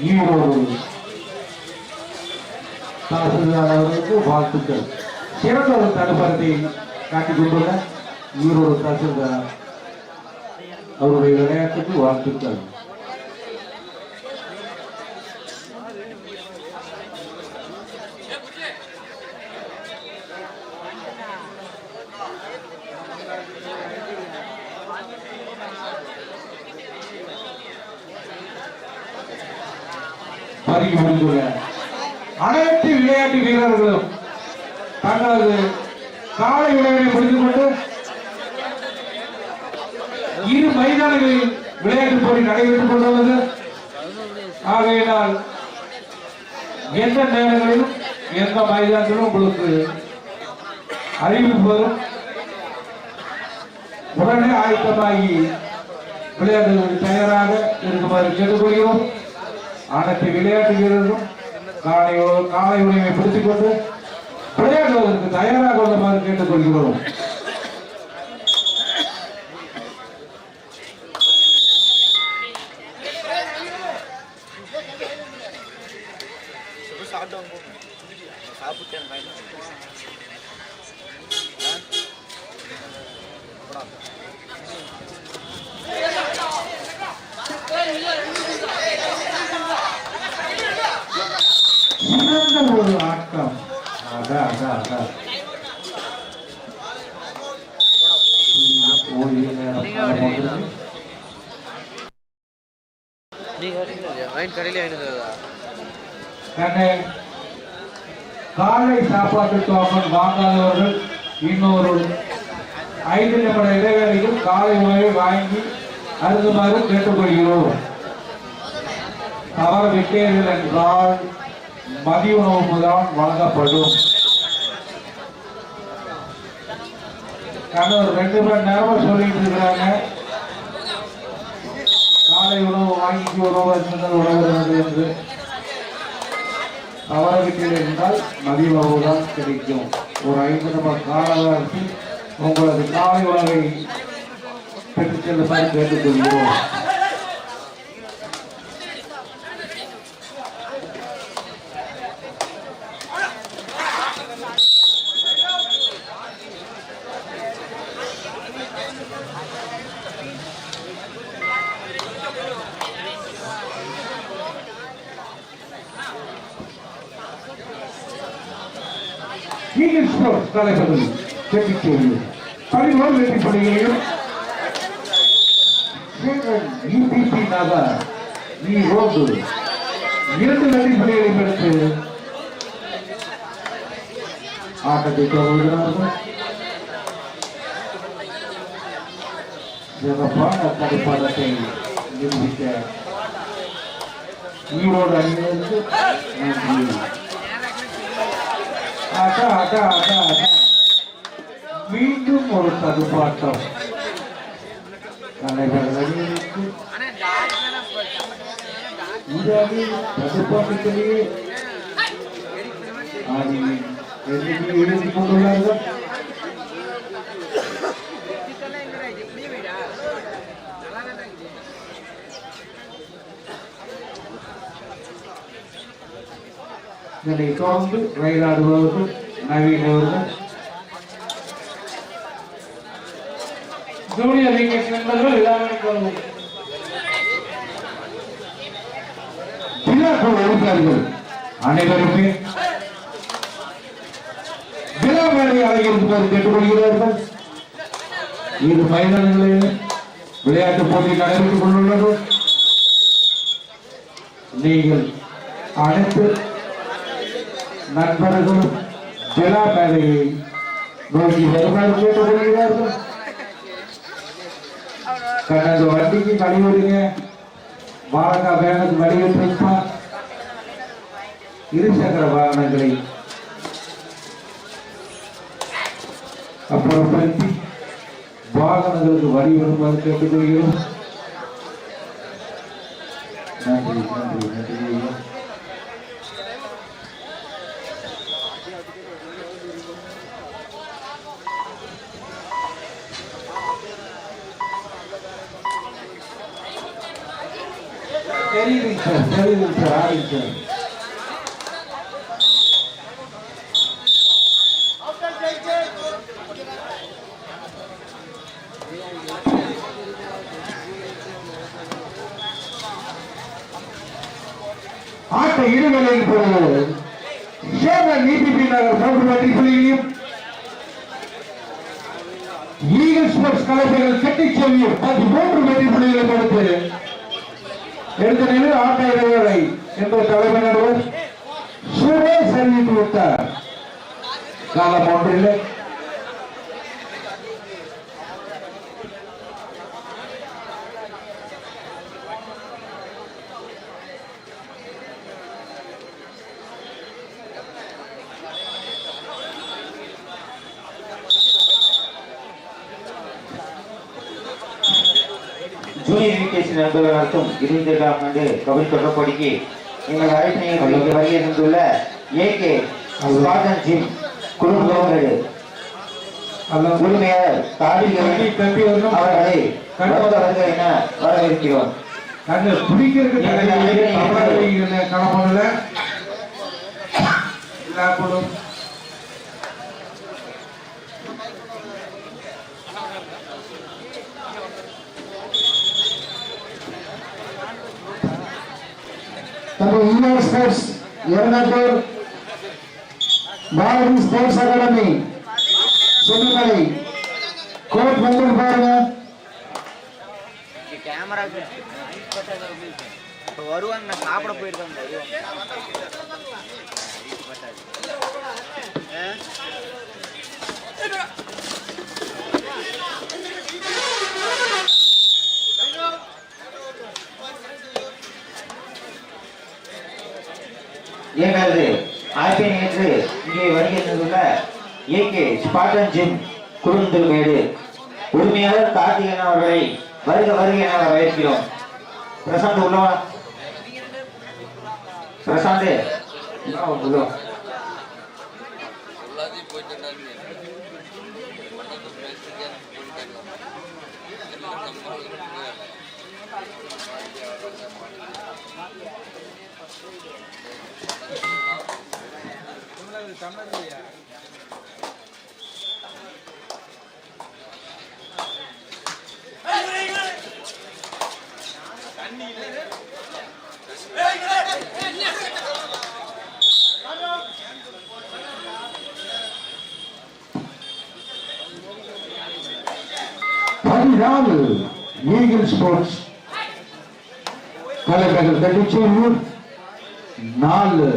ಈರೋಡಲ್ಲಿ ತಹಸೀಲ್ದಾರ್ ಅವರಿಗೂ ಭಾವಿಸಿದ್ದರು ಸೇರಿದವರು ತನ್ನ ಈರೋಡು ತಹಸೀಲ್ದಾರ್ ಅವರು ವಿವರಣೆ ಹಾಕಿದ್ದು ವಾಸ್ತಿರ್ತಾರೆ பருகி முடிந்துள்ள அனைத்து விளையாட்டு வீரர்களும் தங்களது காலை உணவினை முடித்துக் கொண்டு இரு மைதானங்களில் விளையாட்டு போட்டி நடைபெற்றுக் கொண்டுள்ளது. ஆகையினால் எந்த நேரங்களிலும் எந்த மைதானத்திலும் உங்களுக்கு அறிவிப்பு உடனே ஆயத்தமாகி விளையாட்டுகளுக்கு தயாராக இருக்குமாறு கேட்டுக்கொள்கிறோம். அனைத்து விளையாட்டு வீரர்களும் காலை காலை உணவை பிடித்துக் கொண்டு விளையாடுவதற்கு தயாராக உள்ளமாறு கேட்டுக்கொள்கிறோம். காலை சாப்பாட்டு டோக்கன் வாங்காதவர்கள் இன்னொரு ஐந்து நிமிட இடைவேளையில் காலை உணவை வாங்கி அருந்துமாறு கேட்டுக்கொள்கிறோம். தவறு விட்டீர்கள் என்றால் மதிய உணவு தான் வழங்கப்படும். கணவர் ரெண்டு மணி நேரமா சொல்லிட்டு இருக்கிறாங்க. காலை உணவு வாங்கிக்கு உணவு இருந்தால் உணவு என்று. தவறவிட்டீர்கள் என்றால் மதிய உணவு தான் கிடைக்கும். ஒரு ஐந்து நிமிட கால அவகாசத்தில் உங்களது காலை உணவை பெற்றுச் செல்லுமாறு கேட்டுக்கொள்கிறோம். ஈகிள் ஸ்போர்ட்ஸ் தலைப்பகுதி கேட்டுக்கொள்கிறோம் பதினோரு வெற்றி பணிகளையும் யூபிபி நகர் ஈ ரோடு இரண்டு வெற்றி பணிகளையும் எடுத்து ஆட்டத்தை தொடர்கிறார்கள் சிறப்பான தடுப்பாட்டத்தை நிரூபித்த ஈரோடு அணியிலிருந்து நன்றி அடா, அடா, அடா, அடா. மீண்டும் ஒரு தடுப்பாட்டம் தலைவர் அணியிற்கு தடுப்பாட்டத்திலேயே ஆடி கொண்டுள்ளார்கள் இதனை தொடர்ந்து ரயிலாடுபவர்கள் நவீன் அவர்கள் ஜூனியர் விக்கெட் நண்பர்கள் எல்லாரும் உறுப்பினர்கள் அனைவருமே விழா மேடை கேட்டுக்கொள்கிறார்கள். இரு மைதானங்களில் விளையாட்டு போட்டி நடைபெற்றுக் கொண்டுள்ளது. நீங்கள் அனைத்து நண்பர்களும் விழா மேடையை நோக்கி வருமாறு கேட்டுக்கொள்கிறார்கள். தனது வண்டிக்கு கழிவுறீங்க வாழக்கா வேனுக்கு வடிவெற்றிருப்பா இருசக்கர வாகனங்களை அப்புறப்படுத்தி வாகனங்களுக்கு வழி வருமாறு கேட்டுக்கொள்கிறோம். நன்றி நன்றி நன்றி. ஆட்ட இருவலையில் போகிறது சேவன் நீதிபதி நகர் சவுண்ட் வெற்றி புள்ளிகளையும் ஈகிள் ஸ்போர்ட்ஸ் கலைஞர்கள் கட்டிச்செல்வியும் பதிமூன்று வெற்றி புள்ளிகளையும் எடுத்து எடுத்த நிலையில் ஆட்ட இடைவேளை என்ற தலைமை நடுவர் சுரேஷ் அறிவித்து விட்டார் காலம் ஒன்றில்லை ஜூனியர் யூகேசி நண்பர்கள் அனைத்தும் இருபத்தி எட்டாம் ஆண்டு கபடி தொடர்படிக்கு எங்கள் அழைப்பினை வருகை இருந்துள்ள ஏகே ஸ்பாட்டன் ஜிம் அல்ல உரிமையாளர் தாடிகள் தம்பி அவர்களை வருக என வரவேற்கிறோம்? நாங்க குடிக்கிறதுக்கு கடமையில எல்லா குழும் நம்ம ஈரோடு ஸ்போர்ட்ஸ் எரணத்தூர் பாரதி ஸ்போர்ட்ஸ் அகாடமி சொன்னமலை கோட் வந்து பாருங்க. கேமரா இப்போ வருவாங்க நான் சாப்பிட போயிருக்கேன் எங்களது ஆய்வை ஏற்று இங்கே வருகை ஏகே ஸ்பாட்டன் ஜிம் குறுந்தல்மேடு உரிமையாளர் கார்த்திகன் அவர்களை வருக வருக என வரவேற்கிறோம். பிரசாந்த் உள்ளவா? பிரசாந்த் உள்ளவா? வா. ஈகிள் ஸ்போர்ட்ஸ் கலைஞர்கள் கட்டிச்செல்வூர் நாலு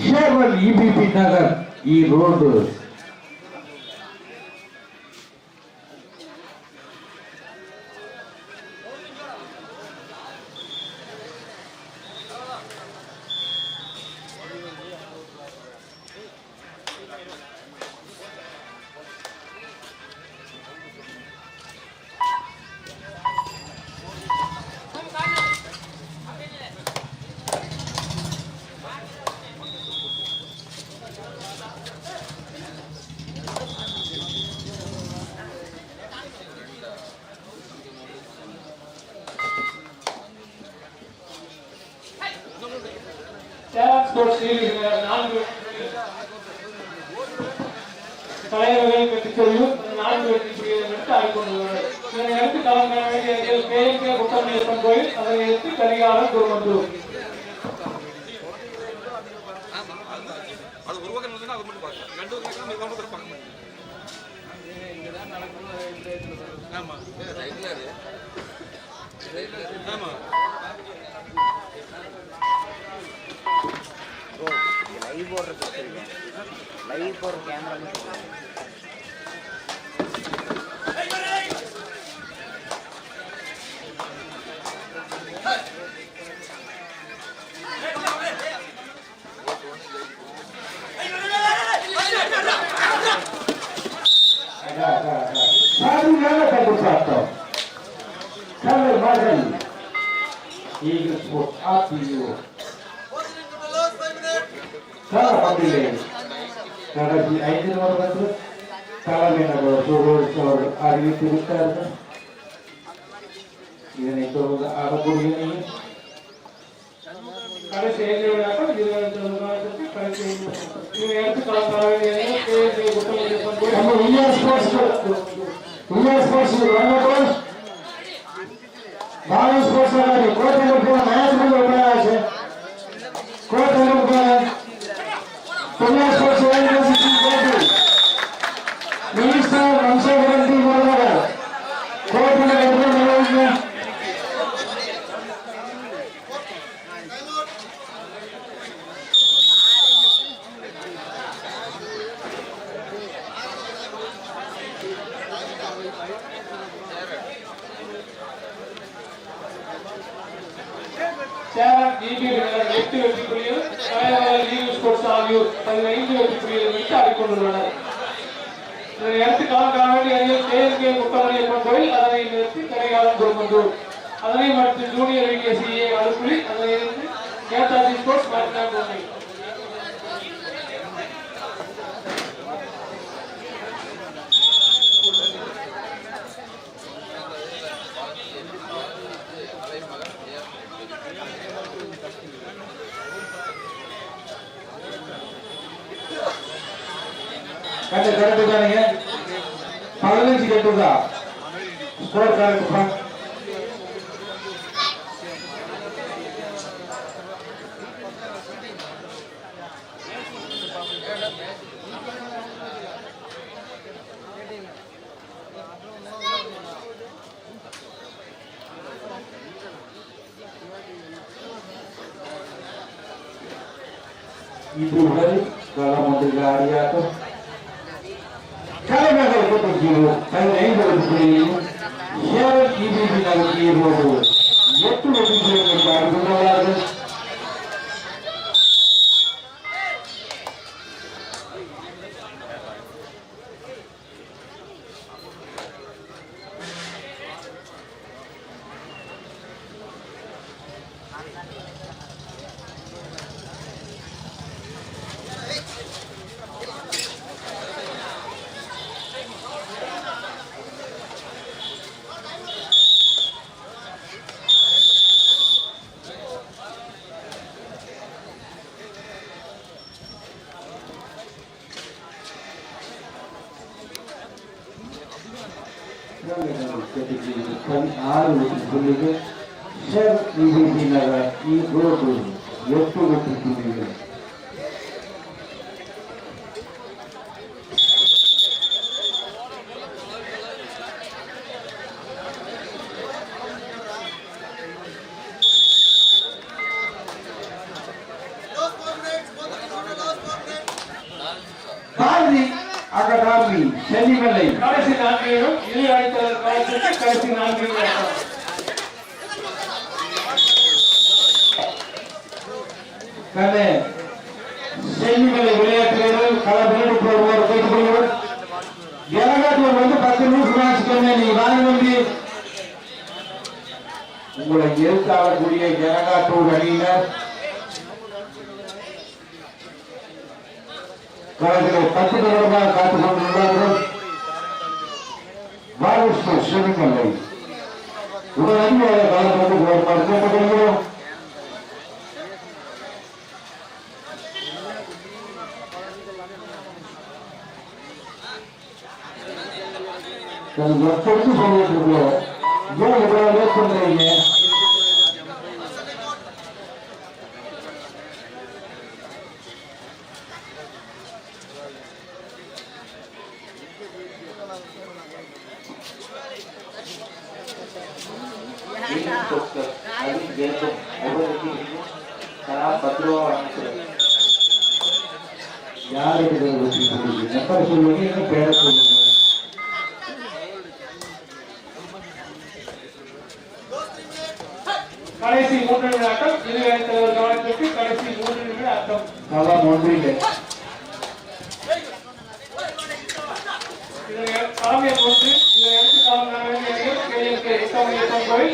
ஷேவல் இபிபி நகர் e ஈரோடு சேலம் ஸ்போர்ட்ஸ் நான்கு தலைவர்கள் பெற்றுக்கொள்ளும் நான்கு வெற்றி புள்ளிகள் எடுத்து இதனை அடுத்து களம் வேண்டிய கேஎம்கே குட்டமணியப்பன் கோயில் அதனை எடுத்து குருமந்தூர் அது அது மட்டும் பார்க்கலாம் ரெண்டு மட்டும் பார்க்க ஆமா ஆமா. லைவ் போடுறது லைவ் போடுற கேமரா சரியான கட்டுப்பாட்டம் கலை மகள் చాలా పది లేదు కాబట్టి ఐదు వరకు చాలా మీద చూడవచ్చు అడిగి తిరుగుతారు నేను ఇప్పుడు అడగకూడదు కలిసి ఏం చేయలేక బాగా స్పోర్ట్స్ కోర్టు కోర్టు விழாக்களுக்கு கடைசி இதை எடுத்து கலந்து வர வேண்டிய கேஎஸ்ஏ குற்றவியல் பண்பு நம்ம இந்தியா ஸ்போர்ட்ஸ் இந்தியா ஸ்போர்ட்ஸ் வரணும் பாரத் ஸ்போர்ட்ஸ் அகாடமி கோட்டையில் போன மேனேஜ்மெண்ட் உட்காராச்சு கோட்டையில் போன பெரியார் ஸ்போர்ட்ஸ் யூனிவர்சிட்டி கோட்டை மினிஸ்டர் வம்சகரன் டி முருகன் கோட்டையில் எப்படி நிர்வகிங்க சேலம் ஜிபி வீரர் எட்டு வெற்றி புள்ளிகள். தலைவர் லீவு ஸ்போர்ட்ஸ் ஆகியோர் பதினைந்து வெற்றி புள்ளிகள் விட்டு ஆடிக்கொண்டுள்ளனர். இதனை அடுத்து களம் காண வேண்டிய கேஎஸ்கே முத்தமணியப்பன் கோயில் அதனை நிறுத்தி கடைகாலம் குருமந்தூர் அதனை அடுத்து ஜூனியர் விகேசிஏ அலுப்புலி அதனை அடுத்து நேதாஜி ஸ்போர்ட்ஸ் மருத்துவ பூமி కూడా చూడటానికి Ibu Hari dalam mobil lari atau கலைஞர்கள் கூட்டத்தில் பதினைந்து புள்ளியில் சேவல் இபிபி நகருக்கு இருபது எட்டு வெற்றிகளை கொண்டாடுகிறார்கள் ஆறு வெற்றி புள்ளிகள் சேவல் இபிபி நகர் இருபது எட்டு வெற்றி புள்ளிகள் பாரதி அகாடமி சென்னிமலை கடைசி நான்கு இடம் இரு அணித்தலைவர் காலத்திற்கு கடைசி நான்கு இடம் கண்ணே சென்னிமலை விளையாட்டு வீரர்கள் கள வீடு கேட்டுக்கொள்வோம் ஜனகாட்டூர் வந்து பத்து நிமிஷம் ஆச்சுக்கோங்க நீ வாங்க நம்பி உங்களை எழுத்தாளக்கூடிய ஜனகாட்டூர் அணியினர். களத்தில் பத்து நிமிடமாக காத்துக் கொண்டிருந்தார்கள் பாலகிருஷ்ண சென்னிமலை உங்கள் அணியாக கலந்து கொண்டு வருமாறு கேட்டுக்கொள்கிறோம் எனக்கு எப்பொழுது சொல்லிட்டு இருக்கோம் ஏன் இவ்வளவு லேட் பண்றீங்க யாருக்கு நம்பர் சொல்லுங்க பேர சொல்லுங்க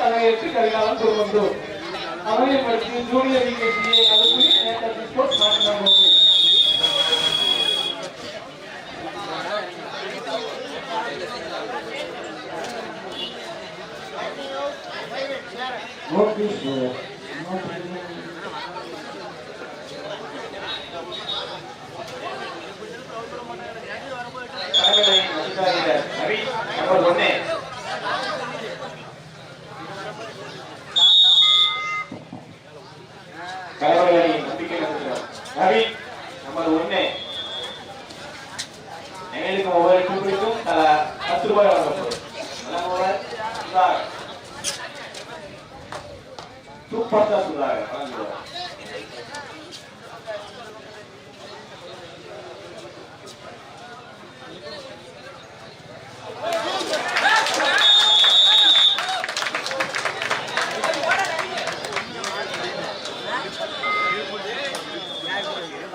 ಕಳೆಯಟ್ಟು ಕಳೆಗಾಲ ತಗೊಂಡು ಅವನೇ ಮತ್ತೆ ಜೂನಿಯರ್ ಡಿಗ್ರಿ ಕಲಿಸಿ ರಿಪೋರ್ಟ್ ಮಾಡಬಹುದು ಓಕೆ ಸರ್ நம்பர் ஒன்னு கலவரை நம்பிக்கை ரவி நம்பர் ஒன்னு எங்களுக்கு ஒவ்வொரு தலா பத்து ரூபாய் வழங்கப்படும் சூப்பர் ஸ்டார் சொல்றாங்க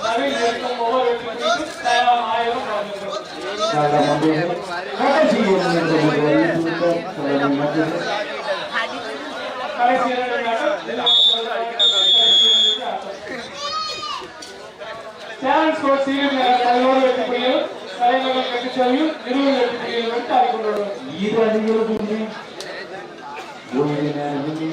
நவீன் இருக்கும் ஒவ்வொரு வெற்றிக்கும் தயார் ஆயிரம் வழங்கப்படும் களமில் கடைசி யூனியன் கலை மகள் தலைமை மகள் கடைசி இரண்டு நாட்கள் சேலஞ்ச் கோட் சீரியம் பதினோரு வெற்றி புள்ளியும் கலைமகள் கட்டுச்செல்வியும் இருபது வெற்றி புள்ளியும் எடுத்து ஆடிக்கொண்டுள்ளனர் இது அணிகளுக்கு ஓய்வு நேரம் இல்லை.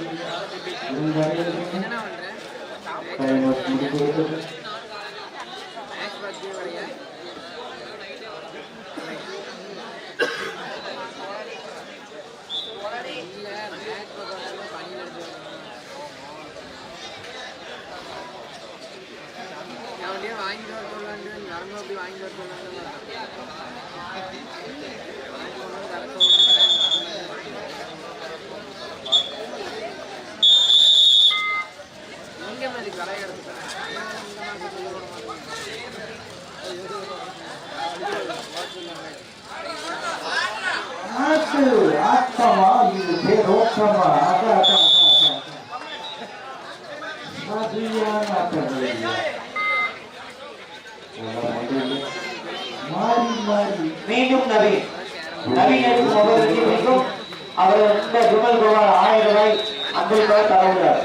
ரூபாய் ஐம்பது ரூபாய் தரவுள்ளார்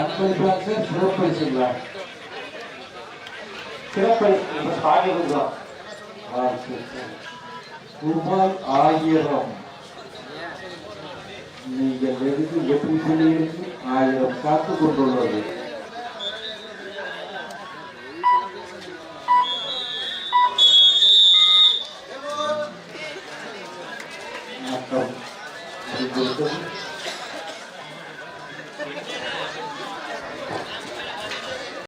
ஐம்பது பாக்ஸ் சிறப்பு செய்வார் சிறப்பு பாடி ரூபாய் ஆயிரம். நீங்கள் எதுக்கு எப்படி சொல்லியிருக்கு? ஆயிரம் காத்து கொண்டுள்ளது.